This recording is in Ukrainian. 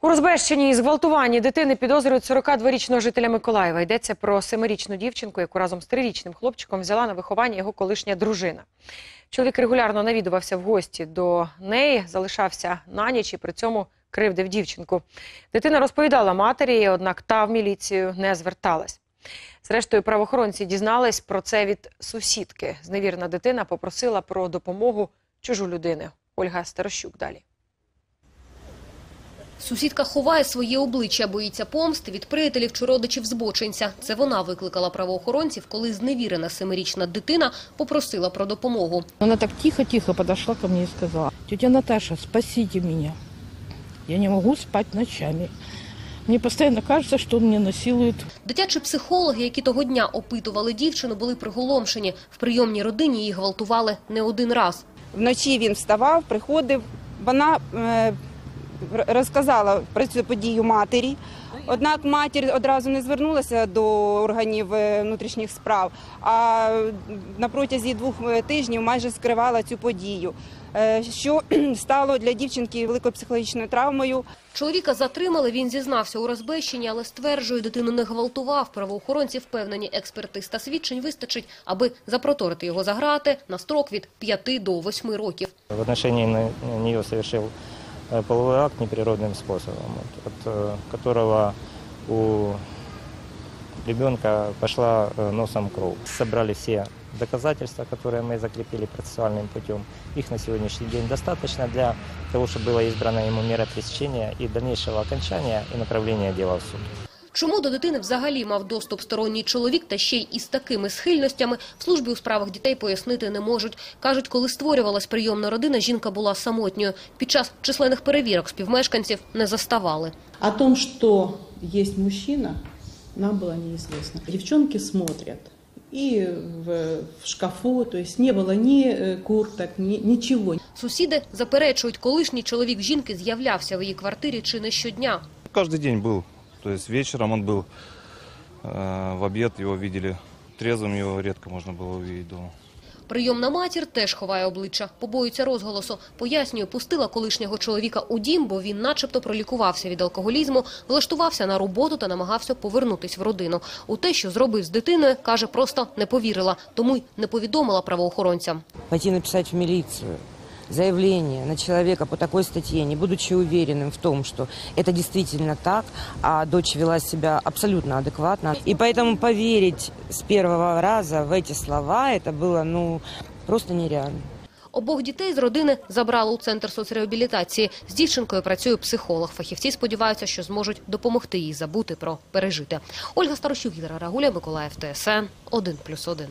У Розбещенні і зґвалтуванні дитини підозрюють 42-річного жителя Миколаєва. Йдеться про семирічну дівчинку, яку разом з трирічним хлопчиком взяла на виховання його колишня дружина. Чоловік регулярно навідувався в гості до неї, залишався на ніч і при цьому кривдив дівчинку. Дитина розповідала матері, однак та в міліцію не зверталась. Зрештою, правоохоронці дізнались про це від сусідки. Зневірна дитина попросила про допомогу чужу людини. Ольга Старощук далі. Сусідка ховає своє обличчя, боїться помсти від приятелів чи родичів збочинця. Це вона викликала правоохоронців, коли зневірена семирічна дитина попросила про допомогу. Она так тихо-тихо подошла ко мне и сказала, тетя Наташа, спасите меня. Я не могу спать ночами. Мне постоянно кажется, что он меня насилует. Дитячі психологи, які того дня опитували дівчину, були приголомшені. В прийомній родині її гвалтували не один раз. Вночі він вставав, приходив. Вона е, розказала про цю подію матері. Однак матір одразу не звернулася до органів е, внутрішніх справ, а на протязі двох е, тижнів майже скривала цю подію, е, що стало для дівчинки великою психологічною травмою. Чоловіка затримали, він зізнався у розбещенні, але стверджує, дитину не гвалтував. Правоохоронці впевнені, експертиз та свідчень вистачить, аби запроторити його за грати на строк від 5 до 8 років. В отношении на- нее совершил э, половой акт неприродным способом, вот, от э, которого у ребенка пошла э, носом кровь. Собрали все доказательства, которые мы закрепили процессуальным путем. Их на сегодняшний день достаточно для того, чтобы была избрана ему мера пресечения и дальнейшего окончания и направления дела в суд. Чому до дитини взагалі мав доступ сторонній чоловік та ще й із такими схильностями, в службі у справах дітей пояснити не можуть. Кажуть, коли створювалась прийомна родина, жінка була самотньою. Під час численних перевірок співмешканців не заставали. О том, что есть мужчина, нам было неизвестно. Девчонки смотрят и в, в шкафу, то есть не было ни э, курток, ни, ничего. Сусіди заперечують, колишній чоловік жінки з'являвся в її квартирі чи не щодня. Каждый день был. То есть вечером он был, э, в обед его видели. Трезвым его редко можно было увидеть дома. Прийомна матір теж ховає обличчя, побоюється розголосу. Пояснює, пустила колишнього чоловіка у дім, бо він начебто пролікувався від алкоголізму, влаштувався на роботу та намагався повернутись в родину. У те, що зробив з дитиною, каже, просто не повірила, тому й не повідомила правоохоронцям. пойти написать в милицию заявление на человека по такой статье, не будучи уверенным в том, что это действительно так, а дочь вела себя абсолютно адекватно. И поэтому поверить с первого раза в эти слова, это было, ну, просто нереально. Обох дітей з родини забрали у центр соцреабілітації. З дівчинкою працює психолог. Фахівці сподіваються, що зможуть допомогти їй забути про пережите. Ольга Старощук, Віра Рагуля, Миколаїв, ТСН 1+,1.